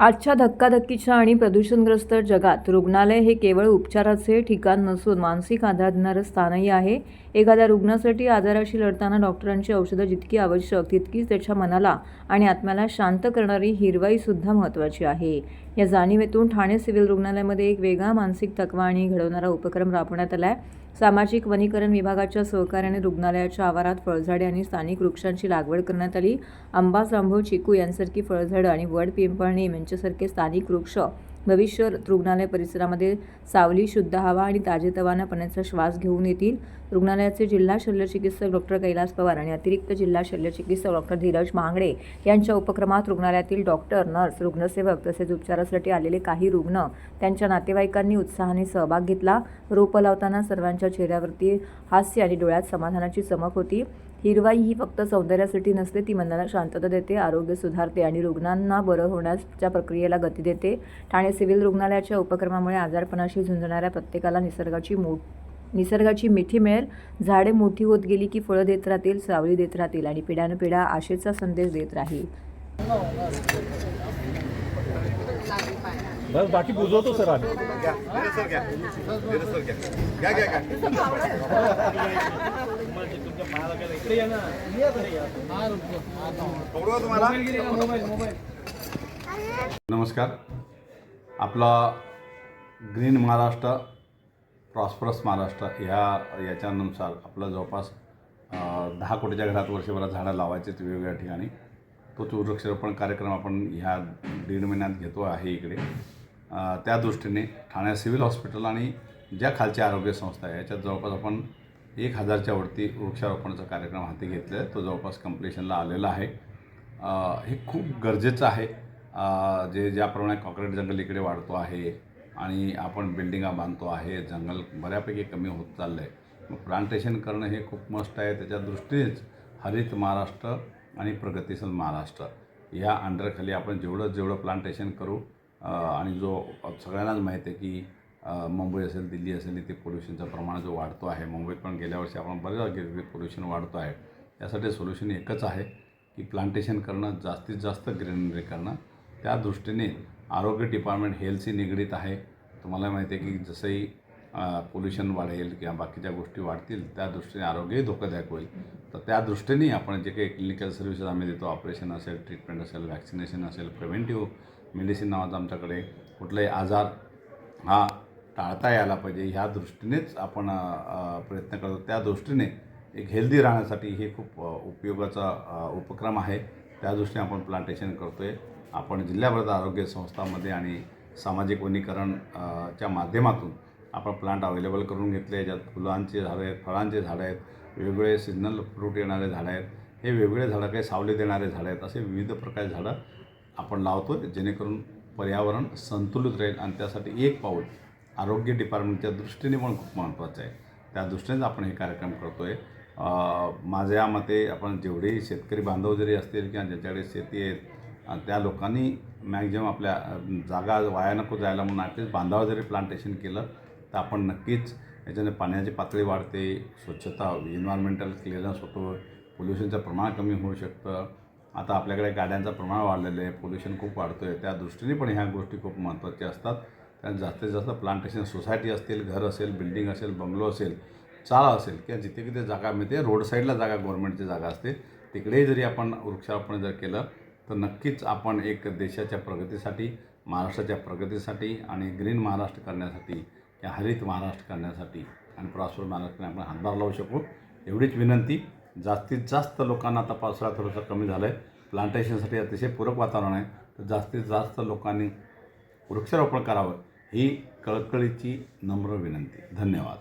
आजच्या धक्काधक्कीच्या आणि प्रदूषणग्रस्त जगात रुग्णालय हे केवळ उपचाराचे ठिकाण नसून मानसिक आधार देणारं स्थानही आहे. एखाद्या रुग्णासाठी आजाराशी लढताना डॉक्टरांची औषधं जितकी आवश्यक तितकीच त्याच्या मनाला आणि आत्म्याला शांत करणारी हिरवाईसुद्धा महत्त्वाची आहे. या जाणीवेतून ठाणे सिव्हिल रुग्णालयामध्ये एक वेगळा मानसिक थकवा आणि घडवणारा उपक्रम राबवण्यात आला आहे सामाजिक वनीकरण विभागाच्या सहकार्याने रुग्णालयाच्या आवारात फळझाडे आणि स्थानिक वृक्षांची लागवड करण्यात आली. आंबा जांभूळ चिकू यांसारखी फळझाडं आणि वड पिंपळणी यांच्यासारखे स्थानिक वृक्ष भविष्य रुग्णालय परिसरामध्ये सावली शुद्ध हवा आणि ताजेतवानं पाण्याचा श्वास घेऊन येतील. रुग्णालयाचे जिल्हा शल्यचिकित्सक डॉक्टर कैलास पवार आणि अतिरिक्त जिल्हा शल्यचिकित्सक डॉक्टर धीरज मांगडे यांच्या उपक्रमात रुग्णालयातील डॉक्टर नर्स रुग्णसेवक तसेच उपचारासाठी आलेले काही रुग्ण त्यांच्या नातेवाईकांनी उत्साहाने सहभाग घेतला. रोपं लावताना सर्वांच्या चेहऱ्यावरती हास्य आणि डोळ्यात समाधानाची चमक होती. हिरवाई ही फक्त सौंदर्यासाठी नसते ती मनाला शांतता देते आरोग्य सुधारते आणि रुग्णांना बरं होण्याच्या प्रक्रियेला गती देते. ठाणे सिव्हिल रुग्णालयाच्या उपक्रमामुळे आजारपणाशी झुंजणाऱ्या प्रत्येकाला निसर्गाची मो निसर्गाची मिठी मिळेल. झाडे मोठी होत गेली की फळं देत राहतील सावली देत राहतील आणि पिढ्यानं पिढ्या आशेचा संदेश देत राहील. बस बाकी बुजवतो सर आम्ही. घ्या घ्या घ्या. घ्या घ्या घ्या पकडू का तुम्हाला नमस्कार. आपला ग्रीन महाराष्ट्र प्रॉस्परस महाराष्ट्र ह्या याच्यानुसार आपलं जवळपास दहा कोटीच्या घरात वर्षभरात झाडं लावायचे वेगवेगळ्या ठिकाणी. तोच वृक्षारोपण कार्यक्रम आपण ह्या दीड महिन्यात घेतो आहे इकडे. त्या दृष्टीने ठाण्या सिव्हिल हॉस्पिटल आणि ज्या खालच्या आरोग्य संस्था आहे याच्यात जवळपास आपण एक हजारच्या वरती वृक्षारोपणाचा कार्यक्रम हाती घेतला आहे तो जवळपास कम्प्लिशनला आलेला आहे. हे खूप गरजेचं आहे. जे ज्याप्रमाणे कॉक्रेट जंगल इकडे वाढतो आहे आणि आपण बिल्डिंगा बांधतो आहे जंगल बऱ्यापैकी कमी होत चाललं आहे मग प्लांटेशन करणं हे खूप मस्त आहे. त्याच्या दृष्टीनेच हरित महाराष्ट्र आणि प्रगतीशील महाराष्ट्र या अंडरखाली आपण जेवढं जेवढं प्लांटेशन करू आणि जो सगळ्यांनाच माहिती आहे की मुंबई असेल दिल्ली असेल इथे पोल्युशनचं प्रमाण जो वाढतो आहे मुंबईत पण गेल्या वर्षी आपण बऱ्याच गेले पोल्युशन वाढतो आहे. त्यासाठी सोल्युशन एकच आहे की प्लांटेशन करणं जास्तीत जास्त ग्रीनरी करणं. त्या दृष्टीने आरोग्य डिपार्टमेंट हेल्थशी निगडीत आहे. तुम्हाला माहिती आहे की जसंही पोल्युशन वाढेल किंवा बाकीच्या गोष्टी वाढतील त्या दृष्टीने आरोग्यही धोकादायक होईल. तर त्या दृष्टीने आपण जे काही क्लिनिकल सर्व्हिसेस आम्ही देतो ऑपरेशन असेल ट्रीटमेंट असेल व्हॅक्सिनेशन असेल प्रिव्हेंटिव्ह मेडिसिन नावाचा आमच्याकडे कुठलाही आजार हा टाळता यायला पाहिजे. ह्या दृष्टीनेच आपण प्रयत्न करतो. त्या दृष्टीने एक हेल्दी राहण्यासाठी हे खूप उपयोगाचा उपक्रम आहे. त्या दृष्टीने आपण प्लांटेशन करतो आहे आपण जिल्ह्याभरात आरोग्य संस्थांमध्ये आणि सामाजिक वनीकरण च्या माध्यमातून आपण प्लांट अवेलेबल करून घेतले. ज्यात फुलांचे झाडं आहेत फळांचे झाडं आहेत वेगवेगळे सिग्नल फ्रूट येणारे झाडं आहेत हे वेगवेगळे झाडं काही सावली देणारे झाडं आहेत असे विविध प्रकारचे झाडं आपण लावतो जेणेकरून पर्यावरण संतुलित राहील आणि त्यासाठी एक पाऊल आरोग्य डिपार्टमेंटच्या दृष्टीने पण खूप महत्त्वाचं आहे. त्या दृष्टीनेच आपण हे कार्यक्रम करतो आहे माझ्या मते आपण जेवढेही शेतकरी बांधव जरी असतील किंवा ज्यांच्याकडे शेती आहेत त्या लोकांनी मॅक्झिमम आपल्या जागा वाया नको जायला म्हणून ॲटलीस्ट बांधावर जरी प्लांटेशन केलं तर आपण नक्कीच याच्याने पाण्याची पातळी वाढते स्वच्छता इन्व्हायरमेंटल क्लिअरन्स होतो पोल्युशनचं प्रमाण कमी होऊ शकतं. आता आपल्याकडे गाड्यांचं प्रमाण वाढलेलं आहे पोल्युशन खूप वाढतो आहे त्या दृष्टीने पण ह्या गोष्टी खूप महत्त्वाच्या असतात. कारण जास्तीत जास्त प्लांटेशन सोसायटी असतील घर असेल बिल्डिंग असेल बंगलो असेल चाळा असेल किंवा जिथे किथे जागा मिळते रोड साईडला जागा गव्हर्नमेंटची जागा असते. तिकडेही जरी आपण वृक्षारोपण जर केलं तर नक्कीच आपण एक देशाच्या प्रगतीसाठी महाराष्ट्राच्या प्रगतीसाठी आणि ग्रीन महाराष्ट्र करण्यासाठी या हरित महाराष्ट्र करण्यासाठी आणि प्रॉस्पर महाराष्ट्र आपण हातभार लावू शकू. एवढीच विनंती. जास्तीत जास्त लोकांना आता पावसाळा थोडंसं कमी झालं आहे प्लांटेशनसाठी अतिशय पूरक वातावरण आहे. तर जास्तीत जास्त लोकांनी वृक्षारोपण करावं. ही कळकळीची नम्र विनंती. धन्यवाद.